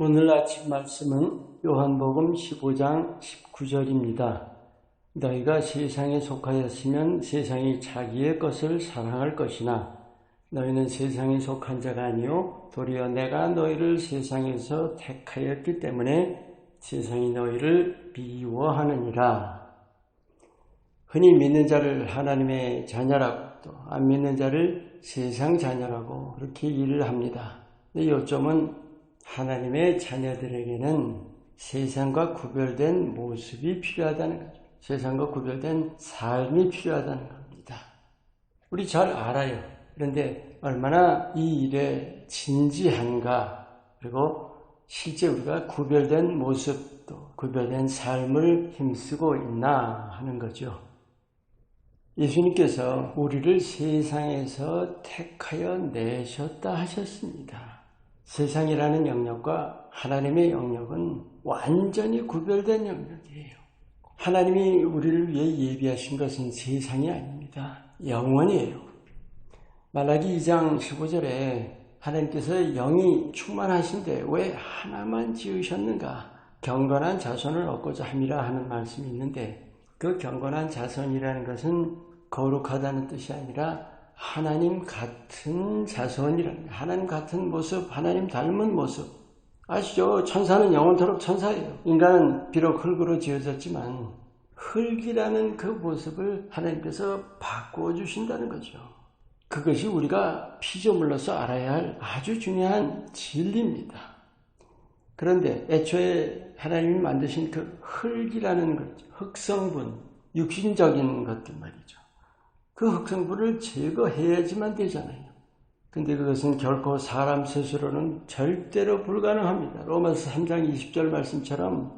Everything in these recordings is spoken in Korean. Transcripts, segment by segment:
오늘 아침 말씀은 요한복음 15장 19절입니다. 너희가 세상에 속하였으면 세상이 자기의 것을 사랑할 것이나 너희는 세상에 속한 자가 아니요 도리어 내가 너희를 세상에서 택하였기 때문에 세상이 너희를 미워하느니라. 흔히 믿는 자를 하나님의 자녀라고 또 안 믿는 자를 세상 자녀라고 그렇게 일을 합니다. 근데 요점은 하나님의 자녀들에게는 세상과 구별된 모습이 필요하다는 거죠. 세상과 구별된 삶이 필요하다는 겁니다. 우리 잘 알아요. 그런데 얼마나 이 일에 진지한가, 그리고 실제 우리가 구별된 모습도 구별된 삶을 힘쓰고 있나 하는 거죠. 예수님께서 우리를 세상에서 택하여 내셨다 하셨습니다. 세상이라는 영역과 하나님의 영역은 완전히 구별된 영역이에요. 하나님이 우리를 위해 예비하신 것은 세상이 아닙니다. 영원이에요. 말라기 2장 15절에 하나님께서 영이 충만하신데 왜 하나만 지으셨는가? 경건한 자손을 얻고자 함이라 하는 말씀이 있는데 그 경건한 자손이라는 것은 거룩하다는 뜻이 아니라 하나님 같은 자손이라는 하나님 같은 모습, 하나님 닮은 모습. 아시죠? 천사는 영원토록 천사예요. 인간은 비록 흙으로 지어졌지만 흙이라는 그 모습을 하나님께서 바꾸어 주신다는 거죠. 그것이 우리가 피조물로서 알아야 할 아주 중요한 진리입니다. 그런데 애초에 하나님이 만드신 그 흙이라는 것, 흙성분, 육신적인 것들 말이죠. 그 흑성분을 제거해야지만 되잖아요. 근데 그것은 결코 사람 스스로는 절대로 불가능합니다. 로마서 3장 20절 말씀처럼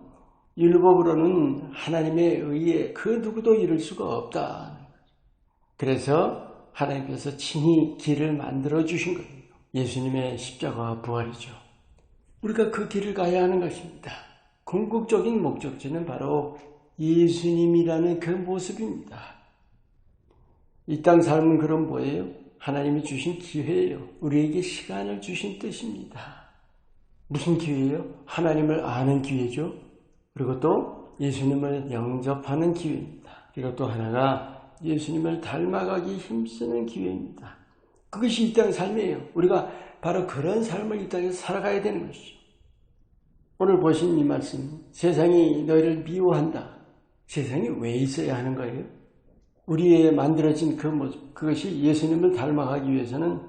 율법으로는 하나님의 의에 그 누구도 이룰 수가 없다. 그래서 하나님께서 친히 길을 만들어 주신 거예요. 예수님의 십자가와 부활이죠. 우리가 그 길을 가야 하는 것입니다. 궁극적인 목적지는 바로 예수님이라는 그 모습입니다. 이 땅 삶은 그럼 뭐예요? 하나님이 주신 기회예요. 우리에게 시간을 주신 뜻입니다. 무슨 기회예요? 하나님을 아는 기회죠. 그리고 또 예수님을 영접하는 기회입니다. 그리고 또 하나가 예수님을 닮아가기 힘쓰는 기회입니다. 그것이 이 땅 삶이에요. 우리가 바로 그런 삶을 이 땅에서 살아가야 되는 것이죠. 오늘 보신 이 말씀, 세상이 너희를 미워한다. 세상이 왜 있어야 하는 거예요? 우리의 만들어진 그 모습, 그것이 예수님을 닮아가기 위해서는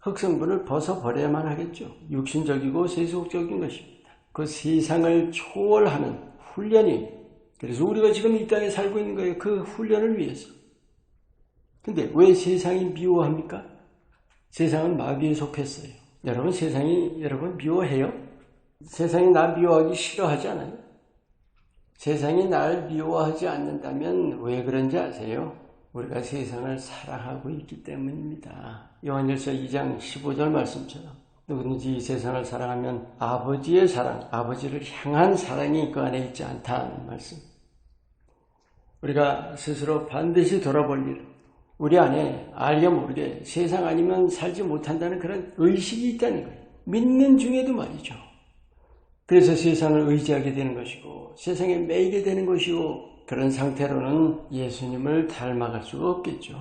흑성분을 벗어버려야만 하겠죠. 육신적이고 세속적인 것입니다. 그 세상을 초월하는 훈련이, 그래서 우리가 지금 이 땅에 살고 있는 거예요. 그 훈련을 위해서. 근데 왜 세상이 미워합니까? 세상은 마귀에 속했어요. 여러분, 세상이 여러분 미워해요? 세상이 나 미워하기 싫어하지 않아요? 세상이 날 미워하지 않는다면 왜 그런지 아세요? 우리가 세상을 사랑하고 있기 때문입니다. 요한일서 2장 15절 말씀처럼 누구든지 이 세상을 사랑하면 아버지의 사랑, 아버지를 향한 사랑이 그 안에 있지 않다는 말씀. 우리가 스스로 반드시 돌아볼 일, 우리 안에 알게 모르게 세상 아니면 살지 못한다는 그런 의식이 있다는 거예요. 믿는 중에도 말이죠. 그래서 세상을 의지하게 되는 것이고 세상에 매이게 되는 것이고 그런 상태로는 예수님을 닮아갈 수가 없겠죠.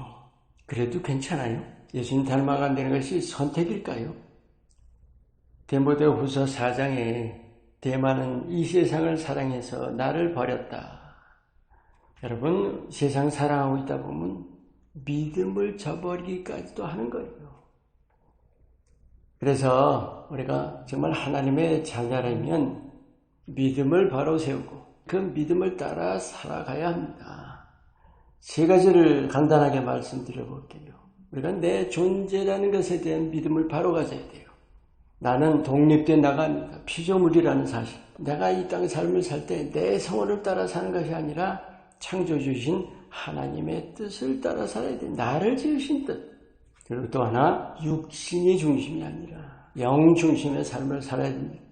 그래도 괜찮아요? 예수님 닮아간다는 것이 선택일까요? 데모데 후서 4장에 대만은 이 세상을 사랑해서 나를 버렸다. 여러분, 세상 사랑하고 있다 보면 믿음을 저버리기까지도 하는 거예요. 그래서 우리가 정말 하나님의 자녀라면 믿음을 바로 세우고 그 믿음을 따라 살아가야 합니다. 세 가지를 간단하게 말씀드려 볼게요. 우리가 내 존재라는 것에 대한 믿음을 바로 가져야 돼요. 나는 독립된 나가입니다. 피조물이라는 사실. 내가 이 땅의 삶을 살 때 내 성원을 따라 사는 것이 아니라 창조 주신 하나님의 뜻을 따라 살아야 돼. 나를 지으신 뜻. 그리고 또 하나, 육신이 중심이 아니라 영 중심의 삶을 살아야 됩니다.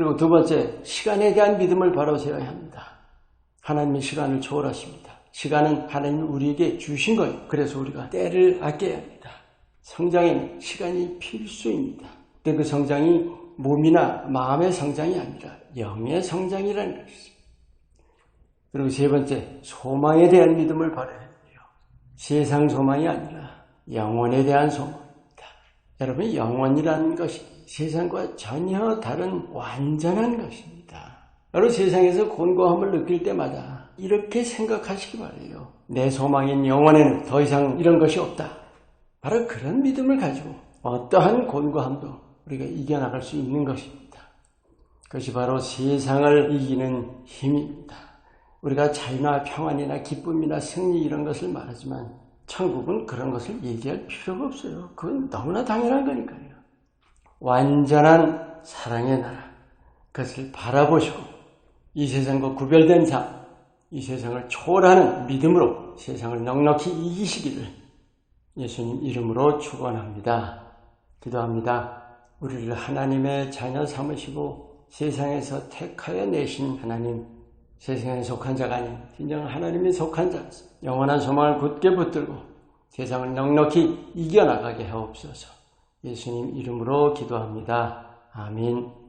그리고 두 번째, 시간에 대한 믿음을 바로 세워야 합니다. 하나님이 시간을 초월하십니다. 시간은 하나님이 우리에게 주신 거예요. 그래서 우리가 때를 아껴야 합니다. 성장에는 시간이 필수입니다. 근데 그 성장이 몸이나 마음의 성장이 아니라 영의 성장이라는 것입니다. 그리고 세 번째, 소망에 대한 믿음을 버려야 돼요. 세상 소망이 아니라 영원에 대한 소망입니다. 여러분, 영원이라는 것이 세상과 전혀 다른 완전한 것입니다. 여러분, 세상에서 곤고함을 느낄 때마다 이렇게 생각하시기 바래요. 내 소망인 영원에는 더 이상 이런 것이 없다. 바로 그런 믿음을 가지고 어떠한 곤고함도 우리가 이겨나갈 수 있는 것입니다. 그것이 바로 세상을 이기는 힘입니다. 우리가 자유나 평안이나 기쁨이나 승리 이런 것을 말하지만 천국은 그런 것을 얘기할 필요가 없어요. 그건 너무나 당연한 거니까요. 완전한 사랑의 나라. 그것을 바라보시고 이 세상과 구별된 삶, 이 세상을 초월하는 믿음으로 세상을 넉넉히 이기시기를 예수님 이름으로 축원합니다. 기도합니다. 우리를 하나님의 자녀 삼으시고 세상에서 택하여 내신 하나님, 세상에 속한 자가 아닌 진정 하나님이 속한 자, 영원한 소망을 굳게 붙들고 세상을 넉넉히 이겨나가게 하옵소서. 예수님 이름으로 기도합니다. 아멘.